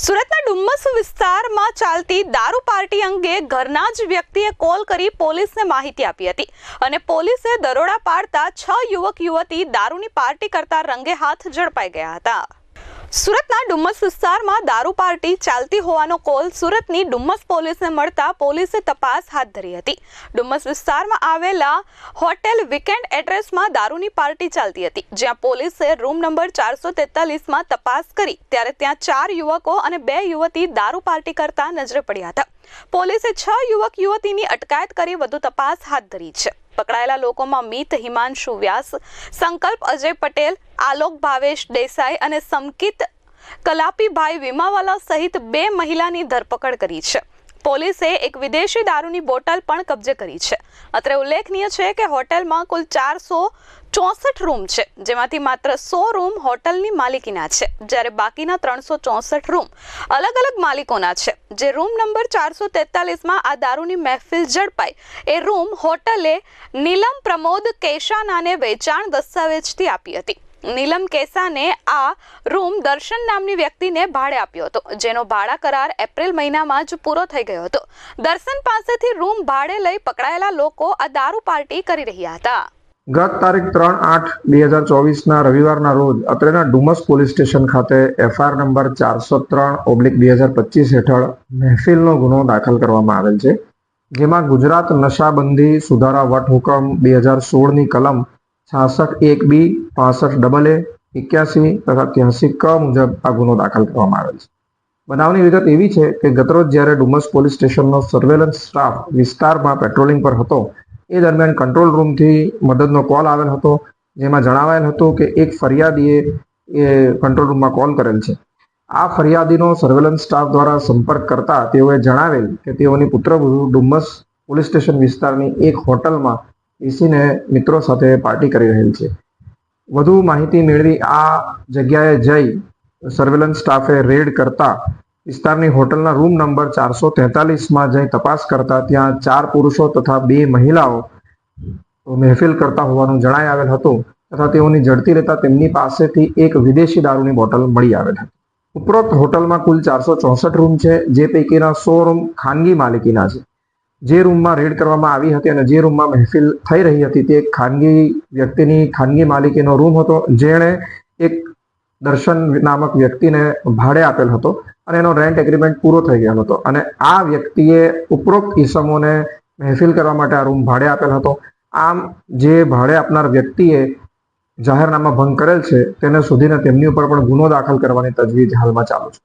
સુરતના ડુમ્મસ વિસ્તારમાં ચાલતી દારૂ પાર્ટી અંગે ઘરના જ વ્યક્તિએ કોલ કરી પોલીસને માહિતી આપી હતી અને પોલીસે દરોડા પાડતા છ યુવક યુવતી દારૂની પાર્ટી કરતા રંગે હાથ ઝડપાઈ ગયા હતા. સુરતના ડુમ્મસ વિસ્તારમાં દારૂ પાર્ટી ચાલતી હોવાનો કોલ સુરતની ડુમ્મસ પોલીસને મળતા પોલીસે તપાસ હાથ ધરી હતી. ડુમ્મસ વિસ્તારમાં આવેલા હોટેલ વીકેન્ડ એડ્રેસમાં દારૂની પાર્ટી ચાલતી હતી. જ્યાં પોલીસે રૂમ નંબર ચારસો તેતાલીસમાં તપાસ કરી, ત્યારે ત્યાં ચાર યુવકો અને બે યુવતી દારૂ પાર્ટી કરતા નજરે પડ્યા હતા. પોલીસે છ યુવક યુવતીની અટકાયત કરી વધુ તપાસ હાથ ધરી છે. પકડાયેલા લોકોમાં મિત હિમાંશુ વ્યાસ, સંકલ્પ અજય પટેલ, આલોક ભાવેશ દેસાઈ અને સમકિત કલાપીભાઈ વિમાવાલા સહિત બે મહિલાની ધરપકડ કરી છે. પોલીસે એક વિદેશી દારૂની બોટલ પણ કબજે કરી છે. અત્રે ઉલ્લેખનીય છે કે હોટેલમાં કુલ ચારસો ચોસઠ રૂમ છે, જેમાંથી માત્ર સો રૂમ હોટલની માલિકીના છે. જ્યારે બાકીના ત્રણસો ચોસઠ રૂમ અલગ અલગ માલિકોના છે. જે રૂમ નંબર ચારસો તેતાલીસમાં આ દારૂની મહેફિલ ઝડપાઈ. એ રૂમ હોટલે નીલમ પ્રમોદ કેશાનાને વેચાણ દસ્તાવેજથી આપી હતી. નીલમ કેસાને આ રૂમ દર્શન નામની વ્યક્તિને ભાડે આપ્યો હતો, જેનો ભાડા કરાર એપ્રિલ મહિનામાં જ પૂરો થઈ ગયો હતો. દર્શન પાસેથી રૂમ ભાડે લઈ પકડાયેલા લોકો આ દારૂ પાર્ટી કરી રહ્યા હતા. ગત તારીખ ત્રણ આઠ બે હજાર ચોવીસના રવિવારના રોજ અત્રેના ડુમસ પોલીસ સ્ટેશન ખાતે એફઆઈઆર નંબર ચારસો ત્રણ ઓબ્લિક બે હજાર પચીસ હેઠળ મહેફિલનો ગુનો દાખલ કરવામાં આવેલ છે, જેમાં ગુજરાત નશાબંધી સુધારા વટહુકમ બે હજાર સોળની કલમ છાસઠ એક બી પાસઠ ડબલ એ એક્યાસી તથા ત્યાસી ક મુજબ આ ગુનો દાખલ કરવામાં આવેલ છે. બનાવની વિગત એવી છે કે ગતરોજ જ્યારે ડુમસ પોલીસ સ્ટેશનનો સર્વેલન્સ સ્ટાફ વિસ્તારમાં પેટ્રોલિંગ પર હતો એ દરમિયાન કંટ્રોલ રૂમથી મદદનો કોલ આવેલ હતો. જેમાં જણાવાયેલ હતું કે એક ફરિયાદીએ એ કંટ્રોલ રૂમમાં કોલ કરેલ છે. આ ફરિયાદીનો સર્વેલન્સ સ્ટાફ દ્વારા સંપર્ક કરતા તેઓએ જણાવેલ કે તેઓની પુત્રવધુ ડુમ્મસ પોલીસ સ્ટેશન વિસ્તારની એક હોટલમાં બેસીને મિત્રો સાથે પાર્ટી કરી રહેલ છે. વધુ માહિતી મેળવી આ જગ્યાએ જઈ સર્વેલન્સ સ્ટાફે રેડ કરતા વિસ્તારની હોટલના રૂમ નંબર ચારસો તેતાલીસમાં જઈ તપાસ કરતા ત્યાં ચાર પુરુષો તથા બે મહિલાઓ મહેફિલ કરતા હોવાનું જણાઈ આવેલ હતું તથા તેઓની ઝડપી લેતા તેમની પાસેથી એક વિદેશી દારૂની બોટલ મળી આવેલ હતી. ઉપરોક્ત હોટલમાં કુલ ચારસો ચોસઠ રૂમ છે, જે પૈકીના સો રૂમ ખાનગી માલિકીના છે. જે રૂમમાં રેડ કરવામાં આવી હતી અને જે રૂમમાં મહેફિલ થઈ રહી હતી તે ખાનગી વ્યક્તિની ખાનગી માલિકીનો રૂમ હતો. જેણે એક દર્શન નામક વ્યક્તિને ભાડે આપેલ હતો અને એનો રેન્ટ એગ્રીમેન્ટ પૂરો થઈ ગયો હતો. અને આ વ્યક્તિએ ઉપરોક્ત ઈસમોને મહેફિલ કરવા માટે આ રૂમ ભાડે આપેલ હતો. આમ જે ભાડે આપનાર વ્યક્તિએ જાહેરનામા ભંગ કરેલ છે, તેને શોધીને તેમની ઉપર પણ ગુનો દાખલ કરવાની તજવીજ હાલમાં ચાલુ છે.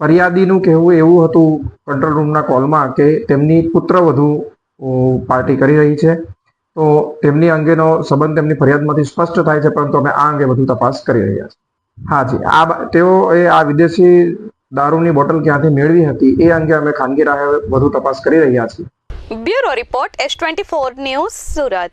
ફરિયાદીનું કહેવું એવું હતું કંટ્રોલ રૂમના કોલમાં કે તેમની પુત્રવધુ પાર્ટી કરી રહી છે. તો તેમની અંગેનો સંબંધ તેમની ફરિયાદમાંથી સ્પષ્ટ થાય છે, પરંતુ અમે આ અંગે વધુ તપાસ કરી રહ્યા છીએ. હા જી. આ તેઓ એ આ વિદેશી દારૂની બોટલ ક્યાંથી મેળવી હતી એ અંગે અમે ખાનગી રાહે વધુ તપાસ કરી રહ્યા છીએ. Bureau report S twenty four news Surat.